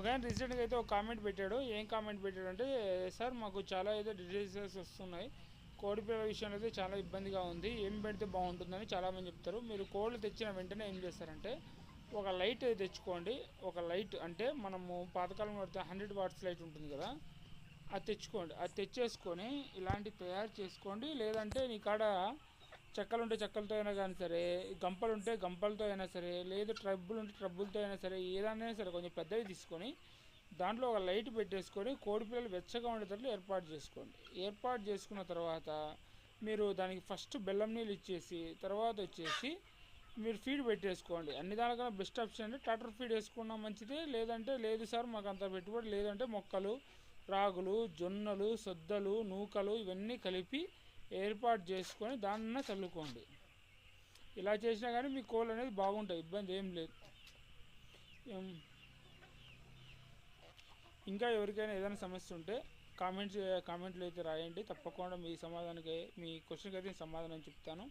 ఒక ఆయన రీసెంట్గా అయితే ఒక కామెంట్ పెట్టాడు. ఏం కామెంట్ పెట్టాడు అంటే సార్ మాకు చాలా అయితే డిజీజెస్ వస్తున్నాయి. కోడి పిల్లల విషయంలో అయితే చాలా ఇబ్బందిగా ఉంది. ఏం పెడితే బాగుంటుందని చాలామంది చెప్తారు. మీరు కోళ్ళు తెచ్చిన వెంటనే ఏం చేస్తారంటే ఒక లైట్ తెచ్చుకోండి. ఒక లైట్ అంటే మనము పాతకాలం పడితే హండ్రెడ్ వాట్స్ లైట్ ఉంటుంది కదా అది తెచ్చుకోండి. అది తెచ్చేసుకొని ఇలాంటి తయారు చేసుకోండి. లేదంటే నీ కాడ చెక్కలు ఉంటే చెక్కలతో అయినా కానీ సరే గంపలు ఉంటే గంపలతో అయినా సరే లేదు ట్రబ్బులు ఉంటే ట్రబ్బులతో అయినా సరే ఏదైనా సరే కొంచెం పెద్దవి తీసుకొని దాంట్లో ఒక లైట్ పెట్టేసుకొని కోడిపిల్లలు వెచ్చగా ఉండేటట్లు ఏర్పాటు చేసుకోండి. ఏర్పాటు చేసుకున్న తర్వాత మీరు దానికి ఫస్ట్ బెల్లం నీళ్ళు ఇచ్చేసి తర్వాత వచ్చేసి మీరు ఫీడ్ పెట్టేసుకోండి. అన్ని దానికన్నా బెస్ట్ ఆప్షన్ అంటే టాటర్ ఫీడ్ వేసుకున్నా మంచిదే లేదంటే లేదు సార్ మాకు అంత పెట్టుబడి లేదంటే మొక్కలు రాగులు జొన్నలు సొద్దలు నూకలు ఇవన్నీ కలిపి ఏర్పాటు చేసుకొని దాన్న చల్లుకోండి. ఇలా చేసినా కానీ మీ కోళ్ళు అనేది బాగుంటాయి ఇబ్బంది ఏం లేదు. ఇంకా ఎవరికైనా ఏదైనా సమస్య ఉంటే కామెంట్స్ కామెంట్లు అయితే రాయండి. తప్పకుండా మీ సమాధానానికి మీ క్వశ్చన్కి అయితే సమాధానం చెప్తాను.